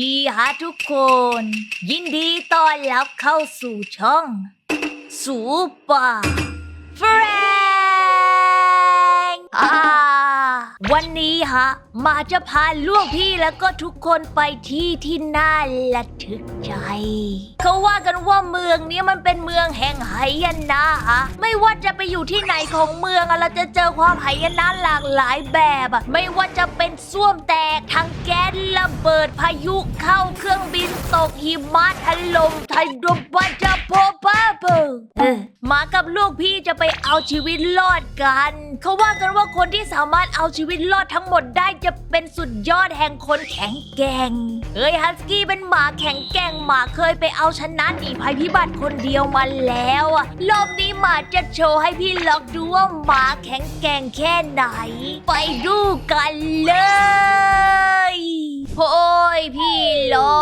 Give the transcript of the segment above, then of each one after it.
ดีฮะทุกคน ยินดีต้อนรับเข้าสู่ช่องสูปอร์เฟรนอ่าวันนี้ฮะ มาจะพาลูกพี่แล้วก็ทุกคนไปที่ที่น่าระทึกใจ เขาว่ากันว่าเมืองนี้มันเป็นเมืองแห่งไหยนะฮะไม่ว่าจะไปอยู่ที่ไหนของเมืองอะเราจะเจอความไหยนะหลากหลายแบบอะไม่ว่าจะเป็นส้วมแตกทางแก๊สระเบิดพายุเข้าเครื่องบินตกหิมะถล่มไทยดมบันจะโพปาเบอร์เออมากับลูกพี่จะไปเอาชีวิตรอดกัน เขาว่ากันว่าคนที่สามารถเอาชีวิตรอดทั้งหมดได้จะเป็นสุดยอดแห่งคนแข็งแกร่งเอ้ยฮัสกี้เป็นหมาแข็งแกร่งหมาเคยไปเอาชนะหนีภัยพิบัติคนเดียวมาแล้วอะรอบนี้หมาจะโชว์ให้พี่ล็อกดูว่าหมาแข็งแกร่งแค่ไหน ไปดูกันเลยโอ้ยพี่ล็อ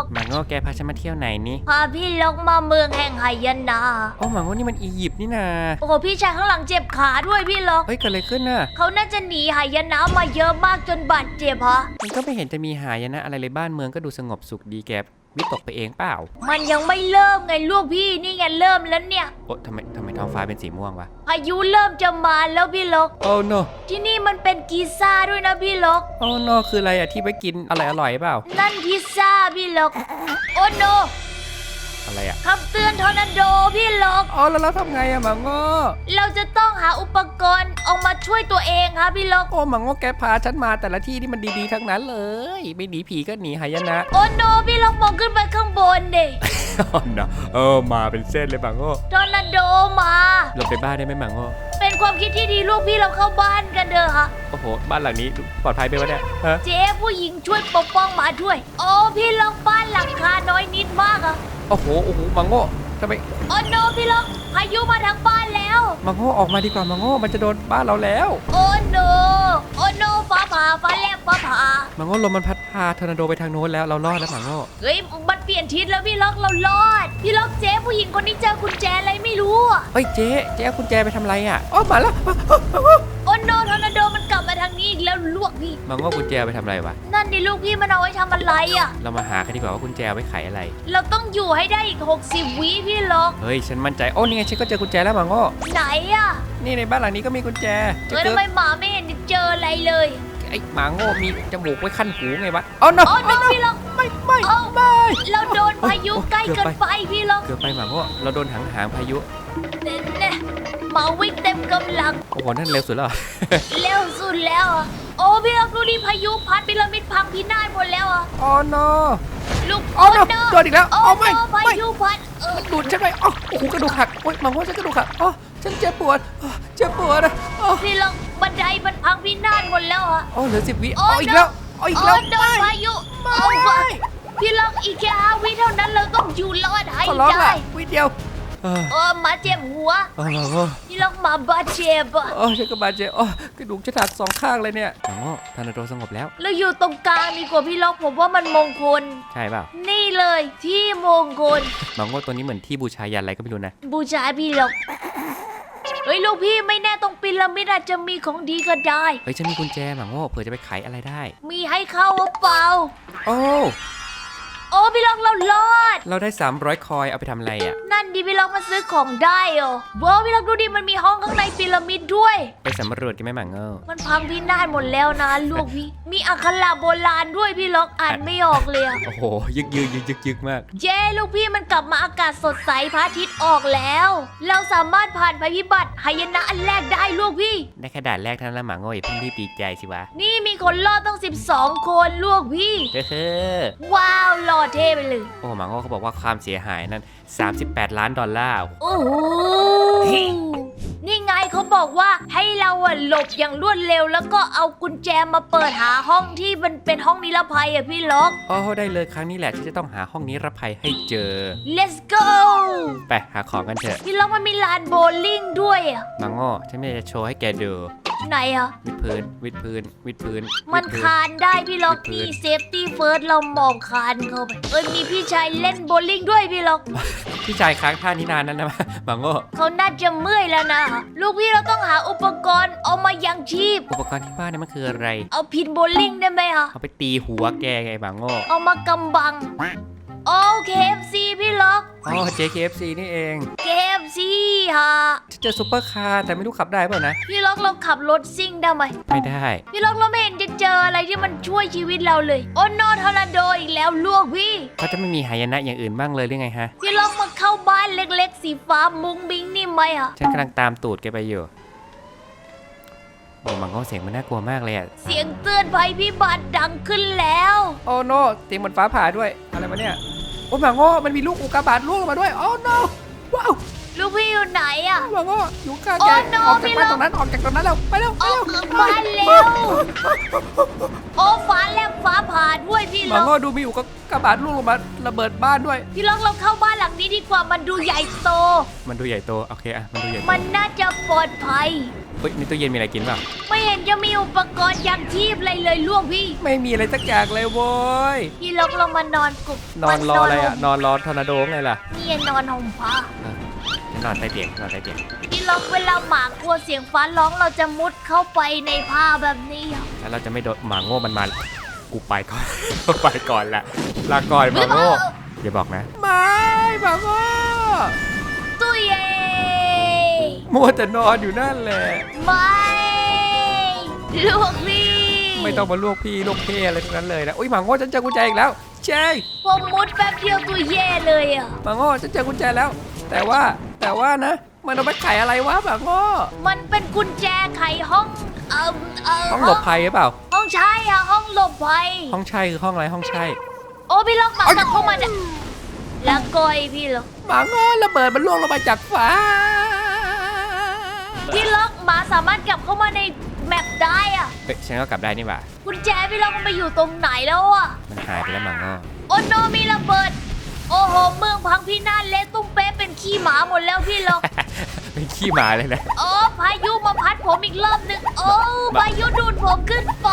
กหมาโง่แกพาฉันมาเที่ยวไหนนี่ พาพี่ล็อกมาเมืองแห่งไหยนะ โอ้หมาโง่นี่มันอียิปต์นี่นาโอ้โหพี่ชายข้างหลังเจ็บขาด้วยพี่ล็อก เฮ้ยเกิดอะไรขึ้นน่ะ เขาน่าจะหนีหายนะมาเยอะมากจนบาดเจ็บฮะ มันก็ไม่เห็นจะมีหายนะอะไรเลยบ้านเมืองก็ดูสงบสุขดีแก วิตกไปเองเปล่ามันยังไม่เริ่มไงลูกพี่นี่ไงเริ่มแล้วเนี่ย โอ้ทำไมทำไมท้องฟ้าเป็นสีม่วงวะพายุเริ่มจะมาแล้วพี่ล็อกโอ้ no ที่นี่มันเป็นกีซ่าด้วยนะพี่ล็อกโอ้ no คืออะไรอะที่ไปกินอะไรอร่อยเปล่า นั่นพิซซ่าพี่ล็อกโอ้โน อะไรอะคำเตือนทอร์นาโดพี่ล็อกอ๋อแล้วเราทำไงอะหมาโง่เราจะต้องหาอุปกรณ์ออกมาช่วยตัวเองครับพี่ล็อกโอ้หมาโง่แกพาฉันมาแต่ละที่ที่มันดีๆทั้งนั้นเลย ไม่หนีผีก็หนีหายนะ โอ้โนพี่ล็อกมองขึ้นไปข้างบนเด็โอ้ no เออมาเป็นเส้นเลยหมาโง่ทอร์นาโดมาเราไปบ้านได้ไหมหมาโง่เป็นความคิดที่ดีลูกพี่เราเข้าบ้านกันเถอะค่ะ โอ้โหบ้านหลังนี้ปลอดภัยไปวะเนี่ยฮะเจ๊ผู้หญิงช่วยปกป้องหมาด้วย โอ้พี่ล็อกบ้านหลังคาน้อยนิดมากอะ โอ้โหโอ้โหหมาโง่ทำไมโอ้โนพี่ล็อกพายุมาทางบ้านแล้วหมาโง่ออกมาดีกว่าหมาโง่มันจะโดนบ้านเราแล้ว โอ้โนโอ้โนฟ้าผ่าฟ้าแลบฟ้าผ่าหมาโง่ลมมันพัดพาทอร์นาโดไปทางโน้นแล้วเรารอดแล้วหมาโง่เฮ้ยมันเปลี่ยนทิศแล้วพี่ล็อกเรารอด พี่ล็อกเจ๊ผู้หญิงคนนี้เจอกุญแจอะไรไม่รู้อะเฮ้ยเจ๊เจ๊เอากุญแจไปทำอะไรอะอ๋อมาแล้ว โอ้โนทอร์นาโดมัน อีกแล้วลวกพี่หมาโง่กุญแจเอาไปทำอะไรวะ นั่นดิลูกพี่มันเอาไว้ทำอะไรอะเรามาหากันดีกว่าว่ากุญแจเอาไว้ไขอะไร เราต้องอยู่ให้ได้อีก 60 วิพี่ล็อก เฮ้ย ฉันมั่นใจ โอ้นี่ไงฉันก็เจอกุญแจแล้วหมาโง่ไหนอะนี่ในบ้านหลังนี้ก็มีกุญแจเฮ้ยเจทำอไมหมาไม่เห็นเจออะไรเลยไอ้หมาโง่มีจมูกไว้ขั้นหูไงวะอ๋อ no โอ้โนพี่ล็อก ไม่ไม่เอ้า ไม่เราโดนพายุโอ้ใกล้เกืเกิอบนไปไปพี่ล็อก เกือบไปหมาโง่เราโดนหางหางพายุเน่เน่ หมาวิ่งเต็มกำลัง โอ้โหนั่นเร็วสุดแล้วเหรอเร็วสุดแล้วอะโอ้พี่ล็อกดูดิพายุพัดพีระมิดพังพินาศหมดแล้วอะอ๋อ no ลูกโอ้ no โดนอีกแล้วโอ้โอ้ไม่โนพาไม่ยุพัดเออดูดฉันไปอ๋อโอ้โหกระดูกหักโอ้ยหมาโง่ฉันกระดูกหักอ๋อฉันเจ็บปวดอ๋อเจ็บปวดอะอ๋อพี่ล็อกบันไดมันพังพินาศหมดแล้วอะอ๋อเหลือสิบวิโอ้อ๋ออีกแล้วอ๋ออีกแล้วโโดนพายุโอ้ยพี่ล็อกอีกแค่ห้าวิเท่านั้นเราต้องอยู่รอดหายขอร้องใจละวิเดียว เออเออหมาเจ็บหัว โอ้โหพี่ล็อกหมาบาดเจ็บอะโอ้ฉันก็บาดเจ็บโอ้กระดูกฉันหักสองข้างเลยเนี่ยหมาโง่ทอร์นาโดสงบแล้ว เราอยู่ตรงกลางดีกว่าพี่ล็อกผมว่ามันมงคล ใช่เปล่านี่เลยที่มงคลหมาโง่ตัวนี้เหมือนที่บูชายันอะไรก็ไม่รู้นะ บูชาพี่หรอกเฮ้ยลูกพี่ไม่แน่ตรงปีระมิดอาจจะมีของดีก็ได้ เฮ้ยฉันมีกุญแจหมาโง่เผื่อจะไปไขอะไรได้ มีให้เข้าหรือเปล่า โอ้ โอ้พี่ล็อกเรารอด เราได้ 300 คอยเอาไปทำอะไรอะ นั่นดิพี่ล็อกมาซื้อของได้เหรอว้าวพี่ล็อกดูดิมันมีห้องข้างในพีระมิดด้วย ไปสำรวจกันไหมหมาโง่มันพังพินาศหมดแล้วนะลูกพี่ มีอักขระโบราณด้วยพี่ล็อกอ่านไม่ออกเลยอะโอ้โห ยึกยึกยึกยึกยึกมาก เย้ลูกพี่มันกลับมาอากาศสดใสพระอาทิตย์ออกแล้ว เราสามารถผ่านภัยพิบัติหายนะอันแรกได้ลูกพี่ ได้แค่ด่านแรกเท่านั้นละหมาโง่อย่าเพิ่งรีบดีใจสิวะนี่มีคนรอดต้อง 12 คนลูกพี่ เฮ้อว้าวหล่อเท่ไปเลย โอ้หมาโง่เขาบอกว่าความเสียหายนั้น 38 ล้านดอลลาร์ โอ้โห นี่ไงเขาบอกว่าให้เราอะหลบอย่างรวดเร็ว แล้วก็เอากุญแจมาเปิดหาห้องที่มันเป็นห้องนิรภัยอะพี่ล็อก โอ้ได้เลยครั้งนี้แหละที่จะต้องหาห้องนี้รับภัยให้เจอ let's go ไปหาของกันเถอะ พี่ล็อกมันมีลานโบว์ลิ่งด้วยอะหมาโง่ฉันไม่ได้จะโชว์ให้แกดู ไหนอะวิดพื้นวิดพื้นวิดพื้นมันวิดพื้ คานได้พี่ล็อกพื้นี่นเซฟตี้เฟิร์สเราหมอบคานเข้าไปเอ้ยมีพี่ชายเล่นโบว์ลิ่งด้วยพี่ล็อกพี่ชายค้างท่านี้นานนั้นนะมังโง่เขาน่าจะเมื่อยแล้วนะ ลูกพี่เราต้องหาอุปกรณ์เอามายังชีพ อุปกรณ์ที่บ้านเนี่ยมันคืออะไร เอาพินโบว์ลิ่งได้ไหมคะเอาไปตีหัวแกไงมังโง่เอามากำบัง โอเคฟซีพี่ล็อกอ๋อ JKFC นี่เองเกมซีฮะฉันเจอซุปเปอร์คาร์แต่ไม่รู้ขับได้เปล่านะ พี่ล็อกเราขับรถซิ่งได้ไหมไม่ได้ พี่ล็อกเราไม่เห็นจะเจออะไรที่มันช่วยชีวิตเราเลย โอ้นอทอร์นาโดอีกแล้วลูกพี่ เขาจะไม่มีหายนะอย่างอื่นบ้างเลยหรือไงฮะ พี่ล็อกมาเข้าบ้านเล็กๆ สีฟ้ามุ้งมิ้งนี่ไหมอะฉันกำลังตามตูดแกไปอยู่โอ้มังโง่เสียงมันน่ากลัวมากเลยอะเสียงเตือนภัยพิบัติดังขึ้นแล้ว โอ้โนเสียงเหมือนฟ้าผ่าด้วย อะไรมาเนี่ย โอ้มังโง่มันมีลูกอุกกาบาตล่วงลงมาด้วยโอ้โนว้าวลูกพี่อยู่ไหนอะมังโง่อยู่ข้างโอ้แก no ออกพี่จากลบ้านบตรงนั้นออกจากตรงนั้นแล้วไปเร็วไปออเร็กวจากบ้านเร็ว โอ้ฟ้าแลบฟ้าผ่าด้วยพี่มัล็งอกโง่ดูมีอุกกาบาตล่วงลงมาระเบิดบ้านด้วย พี่ล็อกเราเข้าบ้านหลังนี้ดีกว่ามันดูใหญ่โต มันดูใหญ่โตโอเคอะมันดูใหญ่โตมันน่าจะปลอดภัยเฮ้ยมีตู้เย็นมีอะไรกินเปล่าไม่เห็นจะมีอุปกรณ์ยังชีพอะไรเลยลูกพี่ไม่มีอะไรสักอย่างเลยโว้ยพี่ล็อกเรามานอนกุกนอนรออะไรอะมันนอนรอทอร์นาโดไงล่ะนี่นอนห่มผ้าฉันนอนใต้เตียงนอนใต้เตียงพี่ล็อกเวลาหมากลัวเสียงฟ้าร้องเราจะมุดเข้าไปในผ้าแบบนี้อะแล้วเราจะไม่โดนหมาโง่มันมากูไปก่อน ไปก่อนละลาก่อนหมาโง่อย่าบอกนะไม่หมาโง่ตุ้ยเย่ มัวแต่นอนอยู่นั่นแหละ ไม่ลูกพี่ไม่ต้องมาลวกพี่ลวกเพอะไรทั้งนั้นเลยนะอุ้ยหมาโง่ฉันเจอกุญแจอีกแล้วใช่ผมมุดแป๊บเดียวตัวเย่เลยอะหมาโง่ฉันเจอกุญแจแล้ว แต่ว่าแต่ว่านะ มันเอาไปไขอะไรวะหมาโง่มันเป็นกุญแจไขห้องเอ่อเอ่อห้องหลบภัยหรือเปล่า ห้องใช่อะห้องหลบภัยห้องใช่คือห้องอะไรห้องใช่โอ้พี่ล็อกหมากลับเข้ามาเนี่ยแล้วก้อยพี่ล็อกหมาโง่ระเบิดมันล่วงลงมาจากฟ้า พี่ล็อกหมาสามารถกลับเข้ามาในแมปได้อะเฮ้ยฉันก็กลับได้นี่หว่า กุญแจพี่ล็อกมันไปอยู่ตรงไหนแล้วอะมันหายไปแล้วหมาโง่โอ้โนมีระเบิด โอ้โห เมืองพังพินาศเละตุ้มเป๊ะเป็นขี้หมาหมดแล้วพี่ล็อก เป็นขี้หมาเลยนะ โอ้พายุมาพัดผมอีกรอบหนึ่งโอ้พายุดูดผมขึ้นไป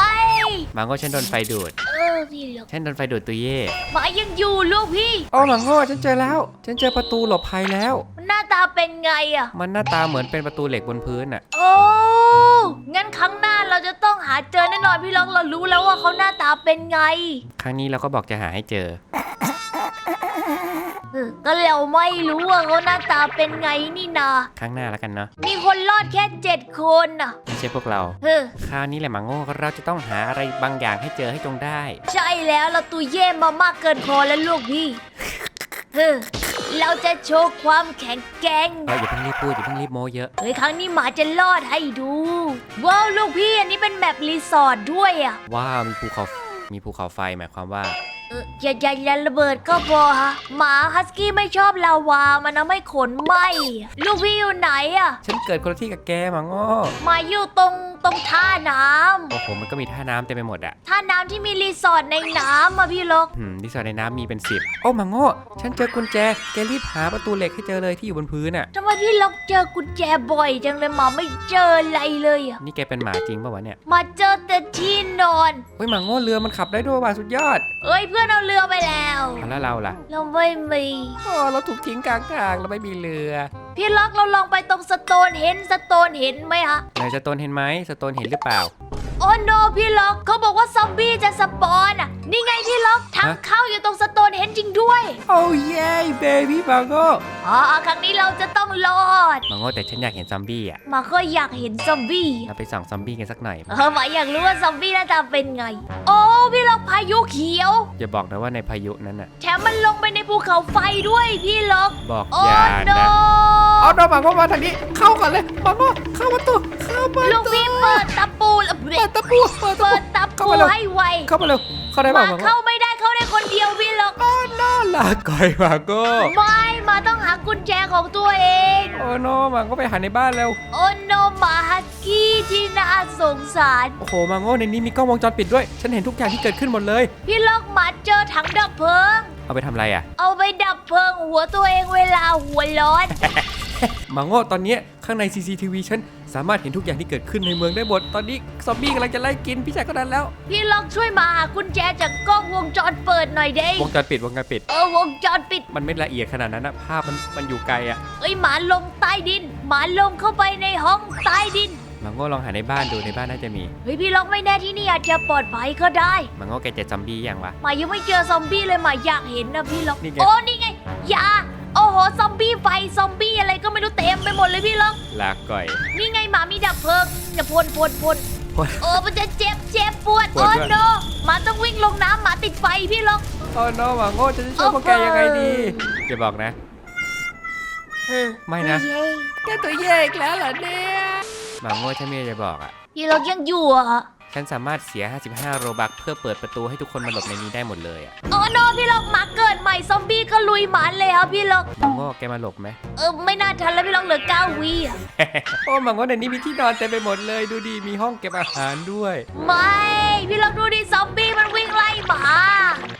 หมาโง่ฉันโดนไฟดูด เออพี่ล็อกฉันโดนไฟดูดตัวเย่หมายังอยู่ลูกพี่ โอ้หมาโง่ฉันเจอแล้ว ฉันเจอประตูหลบภัยแล้วมัน หน้าตาเป็นไงอะมันหน้าตาเหมือนเป็นประตูเหล็กบนพื้นอะ โอ้งั้นครั้งหน้าเราจะต้องหาเจอแน่นอนพี่ล็อกเรารู้แล้วว่าเขาหน้าตาเป็นไงครั้งนี้เราก็บอกจะหาให้เจอ เออก็เราไม่รู้ว่าเขาหน้าตาเป็นไงนี่นา ครั้งหน้าแล้วกันเนาะมีคนรอดแค่เจ็ดคนน่ะไม่ใช่พวกเรา เออ คราวนี้แหละหมาโง่เราจะต้องหาอะไรบางอย่างให้เจอให้จงได้ ใช่แล้วเราตัวเย่มามากเกินพอแล้วลูกพี่เออ เราจะโชว์ความแข็งแกร่งเอออย่าเพิ่งรีบพูดอย่าเพิ่งรีบโมเยอะ เฮ้ยครั้งนี้หมาจะรอดให้ดู ว้าวลูกพี่อันนี้เป็นแมปรีสอร์ทด้วยอะว้าวมีภูเขา มีภูเขาไฟหมายความว่า เอออย่าอย่าอย่าระเบิดก็พอฮะหมาฮัสกี้ไม่ชอบลาวามันทำให้ขนไหมลูกพี่อยู่ไหนอะฉันเกิดคนละที่กับแกหมาโง่หมาอยู่ตรงตรงท่าน้โอ้โหมันก็มีท่าน้ำเต็มไปหมดอะำท่าน้ำที่มีรีสอร์ทในน้ำอะพี่ลก หืมที่สอดในน้ำมีเป็นสิบโอ้หมาโง่ฉันเจอกุญแจ แกรีบหาประตูเหล็กให้เจอเลยที่อยู่บนพื้นอะทำไมพี่ลกเจอกุญแจบ่อยจังเลยหมาไม่เจออะไรเลยอะนี่แกเป็นหมาจริงป่าวะเนี่ยมาเจอแต่ที่นอน เฮ้ยหมาโง่เรือมันขับได้ด้วยว่ะสุดยอด เอ้ยเพื่อนเอาเรือไปแล้วเอาแล้วเราล่ะ เราไม่มีโอ้เราถูกทิ้งกลางทางเราไม่มีเรือ พี่ล็อกเราลองไปตรงสโตนเห็นสโตนเห็นไหมฮะไหนสโตนเห็นไหมสโตนเห็นหรือเปล่า โอ้โนพี่ล็อกเขาบอกว่าซอมบี้จะสปอนอะ นี่ไงพี่ล็อกทางฮะเข้าอยู่ตรงสโตนเห็นจริงด้วย โอ้เย้เบบี้หมาโง่อ๋อครั้งนี้เราจะต้องรอดหมาโง่แต่ฉันอยากเห็นซอมบี้อะหมาก็อยากเห็นซอมบี้เราไปส่องซอมบี้กันสักหน่อยเออหมาอยากรู้ว่าซอมบี้หน้าตาเป็นไง โอ้พี่ล็อกพายุเขียวอย่าบอกนะว่าในพายุนั้นน่ะแถมมันลงไปในภูเขาไฟด้วยพี่ล็อกบอกโอ้อย่าโนนะ เอาดอกหมาโง่มาทางนี้เข้าก่อนเลยหมาโง่เข้าประตูเข้าประลูกตูพี่เปิดตะปูแล้วเปิดตะปูเปิดตะเปิปูดตะเข้าปูมาเร็วให้ไวเข้ามาเร็วเข้าได้หเปล่ามาหมาโง่เข้าไม่ได้เข้าได้คนเดียวพี่ล็อกโอ้น่าลาก่อยหมาโง่ไม่หมาต้องหากุญแจของตัวเอง โอ้โนหมาก็ไปหาในบ้านแล้วโอ้โนหมาฮัสกี้ที่น่าสงสาร โอ้โหหมาโง่ในนี้มีกล้องวงจรปิดด้วย ฉันเห็นทุกอย่างที่เกิดขึ้นหมดเลย พี่ล็อกหมาเจอถังดับเพลิง เอาไปทำอะไรอะ เอาไปดับเพลิงหัวตัวเองเวลาหัวร้อนห มาโง่ตอนเนี้ยข้างใน CCTV ฉันสามารถเห็นทุกอย่างที่เกิดขึ้นในเมืองได้หมด ตอนนี้ซอมบี้กำลังจะไล่กินพี่ชายก็นั้นแล้ว พี่ล็อกช่วยมาหากุญแจจากกล้องวงจรเปิดหน่อยเด้วงจรปิดวงจรปิด เออวงจรปิด มันไม่ละเอียดขนาดนั้นนะภาพมันมันอยู่ไกลอะเอ้ยหมาลงใต้ดิน หมาลงเข้าไปในห้องใต้ดิน มังโง่ลองหาในบ้านดูในบ้านน่าจะมี เฮ้ยพี่ล็อกไม่แน่ที่นี่อาจจะปลอดภัยก็ได้มังโง่แกเจอซอมบี้อย่างวะ หมายังไม่เจอซอมบี้เลยหมาอยากเห็นนะพี่ล็อกนี่ไง โอ้นี่ไงยา โอ้โห ซอมบี้ไฟ ซอมบี้อะไรก็ไม่รู้เต็มไปหมดเลยพี่ล็อกลาก่อย นี่ไงหมามีดับเพลิงจะพ่นพ่นพ่นพ่นโอ้มันจะเจ็บเจ็บปวดปวดโอ้ด้วย โนหมาต้องวิ่งลงน้ำหมาติดไฟพี่ล็อกโอ้น้องมังโง่จะช่วยพวกแกยังไงดีอย่าบอกนะ ไม่นะเย้แกตัวเย่อีกแล้วเหรอเนี่ยมังโง่ฉันไม่อยากจะบอกอะพี่ล็อกยังอยู่อะ ฉันสามารถเสีย 55 โรบักเพื่อเปิดประตูให้ทุกคนมาหลบในนี้ได้หมดเลยอะโอ้โนพี่ล็อกหมาเกิดใหม่ซอมบี้ก็ลุยหมาเลยครับพี่ล็อกมังโง่แกมาหลบไหม เออไม่น่าทันแล้วพี่ล็อกเหลือเก้าวีอะโอ้มังโง่ในนี้มีที่นอนเต็มไปหมดเลย ดูดีมีห้องเก็บอาหารด้วย ไม่พี่ล็อกดูดิซอมบี้มันวิ่งไล่หมา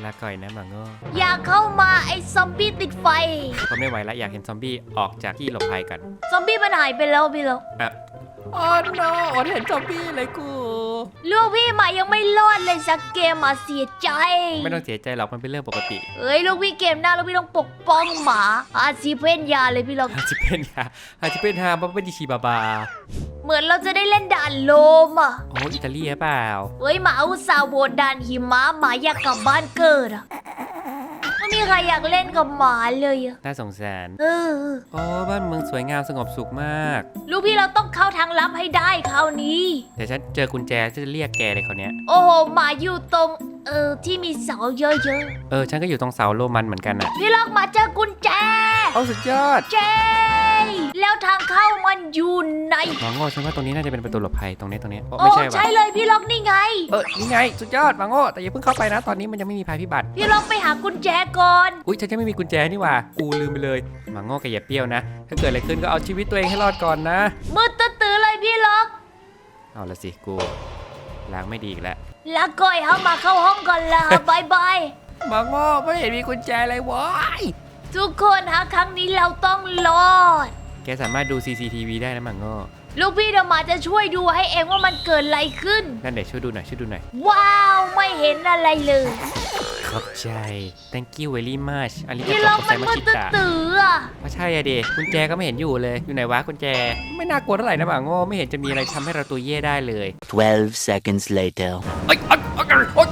ลาก่อยนะมังโง่อยากเข้ามาไอ้ซอมบี้ติดไฟทนไม่ไหวแล้วอยากเห็นซอมบี้ออกจากที่หลบภัยกันซอมบี้มันหายไปแล้วพี่ล็อกอะโอ้โนอดเห็นซอมบี้เลยกู ลูกพี่หมายังไม่รอดเลยสักเกมหมาเสียใจ ไม่ต้องเสียใจหรอกมันเป็นเรื่องปกติเอ้ยลูกพี่เกมหน้าลูกพี่ต้องปกป้องหมาอาซีเพนยาเลยพี่ล็อกอาจจะเป็นฮาอาจจะเป็นฮาบับเบิลดิชิบาบาเหมือนเราจะได้เล่นด่านโลมอะโอ้อิตาลีหรือเปล่าเฮ้ยหมาอุตส่าห์โบดด่านหิมะหมาอยากกลับบ้านเกิดอะไม่มีใครอยากเล่นกับหมาเลยอะน่าสงสาร เออ โอ้บ้านเมืองสวยงามสงบสุขมาก ลูกพี่เราต้องเข้าทางลับให้ได้คราวนี้เดี๋ยวฉันเจอกุญแจฉันจะเรียกแกเลยเขาวเนี้ย โอ้โหหมาอยู่ตรง เออที่มีเสาเยอะเออ ฉันก็อยู่ตรงเสาโรมันเหมือนกันน่ะ ๆพี่ล็อกมาเจอกุญแจโอ้สุดยอด เจ แล้วทางเข้ามันอยู่ไหนหมอโง่ฉันว่าตรงนี้น่าจะเป็นประตูหลบภัยตรงนี้ตรงนี้โอ้โอ้ไม่ใช่วะใช่เลยพี่ล็อกนี่ไง เออนี่ไงสุดยอดหมอโง่แต่อย่าเพิ่งเข้าไปนะ ตอนนี้มันยังไม่มีภัยพิบัติ พี่ล็อกไปหากุญแจก่อน อุ้ยฉันยังไม่มีกุญแจนี่หว่ากูลืมไปเลยหมาโง่แกอย่าเปรี้ยวนะ ถ้าเกิดอะไรขึ้นก็เอาชีวิตตัวเองให้รอดก่อนนะ มืดตื้อๆเลยพี่ล็อก เอาละสิกูล้างไม่ดีอีกแล้วแล้วก้อยเข้ามาเข้าห้องก่อนละ บายบายหมาโง่ไม่เห็นมีกุญแจเลยวะ ทุกคนฮะครั้งนี้เราต้องรอด แกสามารถดู CCTV ได้นะหมาโง่ลูกพี่เดี๋ยวหมาจะช่วยดูให้เองว่ามันเกิดอะไรขึ้น นั่นเดี๋ยวช่วยดูหน่อยช่วยดูหน่อย ว้าวไม่เห็นอะไรเลยขอบใจ thank you very much อาริกาพี่โตล็อกโกไซมันมามืดชิตื้ตะอๆอะไม่ใช่อะเดกุญแจก็ไม่เห็นอยู่เลย อยู่ไหนวะกุญแจ ไม่น่ากลัวเท่าไหร่นะหมาโง่ไม่เห็นจะมีอะไรทำให้เราตัวเย่ได้เลย 12 seconds later. เอ้ยเอ้ยเอ้ยเอ้ยเอ้ย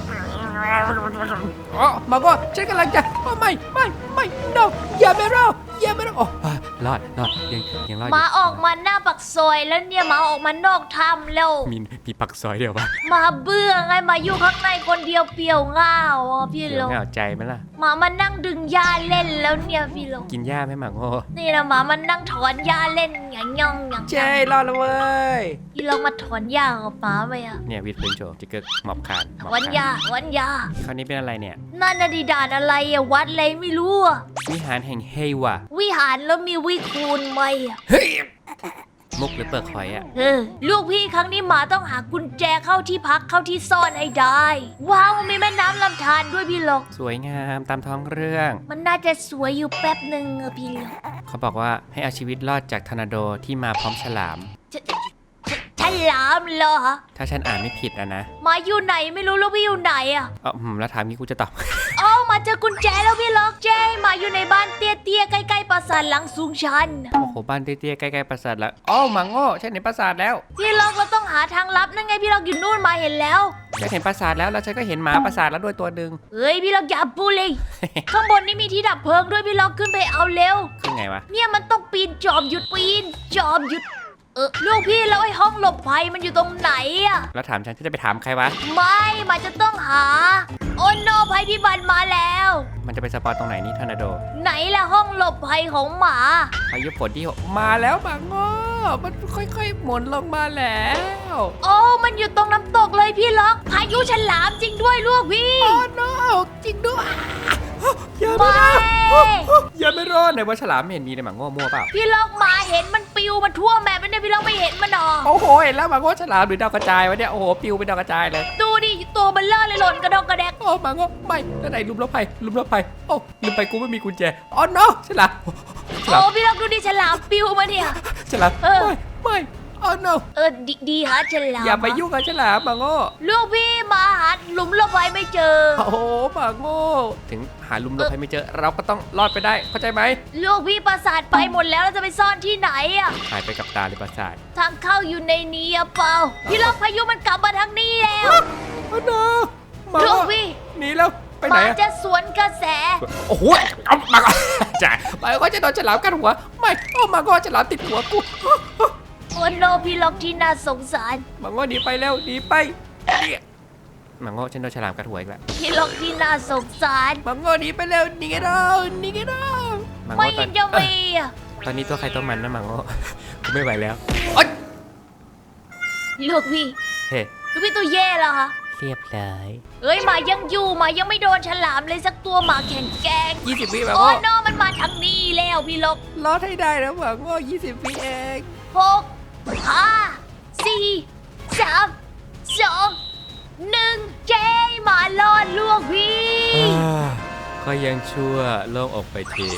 อ๋อหมาโง่ฉันกำลังจะโอ้ไม่ไม่ไม่ no อย่าไม่รอดอย่าไม่รอดโอ้อะ รอดรอดยังยังรอดอหมายู่ออกมาหน้าปักซอยแล้วเนี่ยหมาออกมานอกถ้ำแล้ว มีมีปักซอยเดียวปะหมาเบื่อไงหมาอยู่ข้างในคนเดียวเปลี่ยวง่าวอะพี่เดี๋ล็ยวอกเหงาใจไหมล่ะ หมามานั่งดึงหญ้าเล่นแล้วเนี่ยพี่ล็อกกินหญ้าไหมหมาโง่นี่นะหมามันนั่งถอนหญ้าเล่นอย่างย่องอย่างเจ๊รอดแล้วเว้ย พี่ล็อกมาถอนหญ้ากับหมาไหมอะเนี่ยวิดพื้นโชว์จิกเกอร์หมอบคานถมอบอนคานหญ้าถอนหญ้าคราวนี้เป็นอะไรเนี่ย นั่นนาดีดานอะไรอะวัดอะไรไม่รู้อะ วิหารแห่งเฮวะวิหารแล้วมีวิคูณไหมอะเฮ้ยมุกหรือเปลือกหอยอะเออลูกพี่ครั้งนี้หมาต้องหากุญแจเข้าที่พักเข้าที่ซ่อนให้ได้ ว้าวมีแม่น้ำลำธารด้วยพี่ล็อก สวยงามตามท้องเรื่อง มันน่าจะสวยอยู่แป๊บหนึ่งอะพี่ล็อกเขาบอกว่าให้เอาชีวิตรอดจากทอร์นาโดที่มาพร้อมฉลามฉฉฉ ลามเหรอ ถ้าฉันอ่านไม่ผิดอะนะหมาอยู่ไหนไม่รู้ลูกพี่อยู่ไหนอะเออหืมแล้วถามงี้กูจะตอบ เอ้ามาเจอกุญแจแล้วพี่ล็อกเจ้หมาอยู่ในบ้านเตี้ยๆใกล้ๆปราสาทหลังสูงชัน โอ้โหบ้านเตี้ยๆใกล้ๆปราสาทแล้วอ๋อหมังโง่ฉันเห็นปราสาทแล้วพี่ล็อกเราต้องหาทางลับนั่นไงพี่ล็อกอยู่นู่นมาเห็นแล้ว ฉันเห็นปราสาทแล้วแล้วฉันก็เห็นหมาปราสาทแล้วด้วยตัวหนึ่งเฮ้ยพี่ล็อกอย่าพูดเลย ข้างบนนี่มีที่ดับเพลิงด้วยพี่ล็อกขึ้นไปเอาเร็ว คือไงวะ เนี่ยมันต้องปีนจอมหยุดปีน จอมหยุดเออลูกพี่แล้วไอ้ห้องหลบภัยมันอยู่ตรงไหนอะแล้วถามฉันฉันจะไปถามใครวะ ไม่มันจะต้องหา โอ้โนภัยพิบัติมาแล้ว มันจะไปสปอนตรงไหนนี่ทอร์นาโดไหนล่ะห้องหลบภัยของหมาพายุฝนที่หกมาแล้วหมังโง่มันค่อยๆ หมุนลงมาแล้ว โอ้มันอยู่ตรงน้ำตกเลยพี่ล็อก พายุฉลามจริงด้วยลูกพี่ โอ้ no จริงด้วยอย่าไม่ อย่าไม่รอดไหนว่าฉลามไม่เห็นมีในหมังโง่มั่วเปล่าพี่ล็อกหมาเห็นมันปิวมาทั่วแมปมันเนี่ยพี่ล็อกไม่เห็นมันหรอโอ้โหเห็นแล้วหมังโง่ฉลามหรือดาวกระจายวะเนี่ยโอ้โหปิวเป็นดาวกระจายเลยดูดิตัวเบลเลอร์เลยหล่นกระดองกระแดกโอ้หมังโง่ไม่แล้วไหนลุมรบภัยลุมรบภัยโอ้ลืมไปกูไม่มีกุญแจอ๋อ no ฉลามฉลามโอ้พี่ล็อกดูดิฉลามปิวมาเนี่ยฉลามเออไม่ไม่ โอ้ no เออดีดีฮะฉลามอย่าไปยุ่งกับฉลามมาโง่ลูกพี่มาหาหลุมหลบภัยไม่เจอ โอ้โหมาโง่ถึงหาหลุมหลบภัยไม่เจอ เราก็ต้องรอดไปได้เข้าใจไหมลูกพี่ประสาทไปหมดแล้วเราจะไปซ่อนที่ไหนอะหายไปกับตาเลยประสาททางเข้าอยู่ในนี้อะเปล่าพี่ล็อกพายุมันกลับมาทางนี้แล้วโอ้ no มาลูโง่กพี่หนีแล้วไปหไหนมาอะ จะสวนกระแส โอ้โหเอามาก่อนจ่ายไปก็จะโดนฉลามกัดหัว ไม่ โอ้มาก็ฉลามติดหัวกู โอ้โนพี่ล็อกที่น่าสงสารมาก็หนีไปแล้วหนีไปเนี่ยมาก็ฉันโดนฉลามกัดหัวอีกแล้วพี่ล็อกที่น่าสงสารมาก็หนีไปแล้วหนีกันเราหนีกันเรามาไม่โง่ตอนจะมีอะตอนนี้ตัวใครตัวมันนะมาโง่กูไม่ไหวแล้วโอ๊ยลูกพี่เฮ้ลูกพี่ตัวแย่แล้วคะเรียบร้อยเอ้ยหมายังอยู่หมายังไม่โดนฉลามเลยสักตัวหมาแข็งแกร่งยี่สิบวิมาโอ้โง่โนมันมาทางนี้แล้วพี่ล็อก รอดให้ได้นะมาโง่ยี่สิบวิเองหก ห้าสี่สามสองหนึ่งเจหมาลอดลวกพี่ ก็ยังชั่วโล่งอกไปที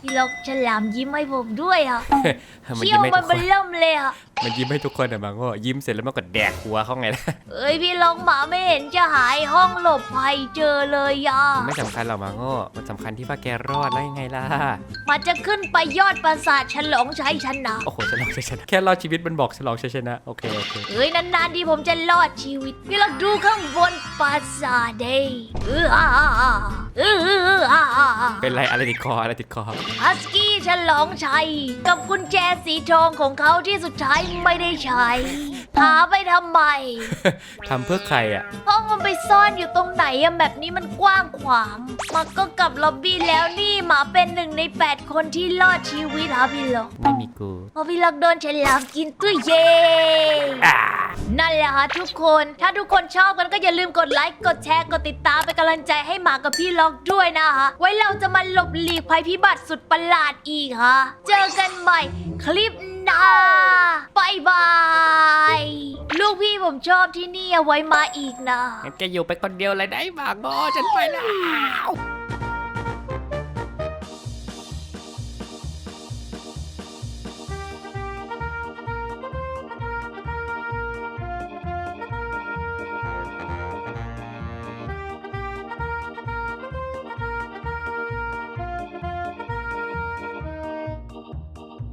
พี่ล็อกฉลามยิ้มให้ผมด้วยอะมันเขี้ยยิ้วมให้มัทุนกคเป็นนเริ่มเลยอะมันยิ้มให้ทุกคนอะมาโง่ยิ้มเสร็จแล้วมันก็แดกหัวเขาไงล่ะเอ้ยพี่ล็อกหมาไม่เห็นจะหายห้องหลบภัยเจอเลยอะมันไม่สำคัญหรอกมาโง่มันสำคัญที่ว่าแกรอดแล้วยังไงล่ะ มันจะขึ้นไปยอดปราสาทฉลองชัยชนะโอ้โหฉลองชัยชนะแค่รอดชีวิตมันบอกฉลองชัยชนะโอเคโอเคเอ้ยนานๆที่ผมจะรอดชีวิต พี่ล็อกดูข้างบนปราสาทเด้เอออ่าอ่าอ่าเออเออเอออ่าอ่าอ่า เป็นไรอะไรติดคออะไรติดคอฮัสกี้ฉลองชัย กับกุญแจสีทองของเขาที่สุดท้ายไม่ได้ใช้ หาไปทำไม ทำเพื่อใครอะ ห้องมันไปซ่อนอยู่ตรงไหนอะแบบนี้มันกว้างขวาง มันก็กลับล็อบบี้แล้วนี่หมาเป็นหนึ่งในแปดคนที่รอดชีวิตฮะพี่ล็อกไม่มีกูเพราะพี่ล็อกโดนฉลามกินตุ้ยเย่อ่านั่นแหละฮะทุกคน ถ้าทุกคนชอบกันก็อย่าลืมกดไลค์ กดแชร์ กดติดตามเป็นกำลังใจให้หมากับพี่ล็อกด้วยนะฮะไว้เราจะมาหลบหลีกภัยพิบัติสุดประหลาดอีกฮะ เจอกันใหม่คลิปหน้าบายบาย ลูกพี่ผมชอบที่นี่เอาไว้มาอีกนะ งั้นแกอยู่ไปคนเดียวเลยได้มาโง่ฉันไปแล้ว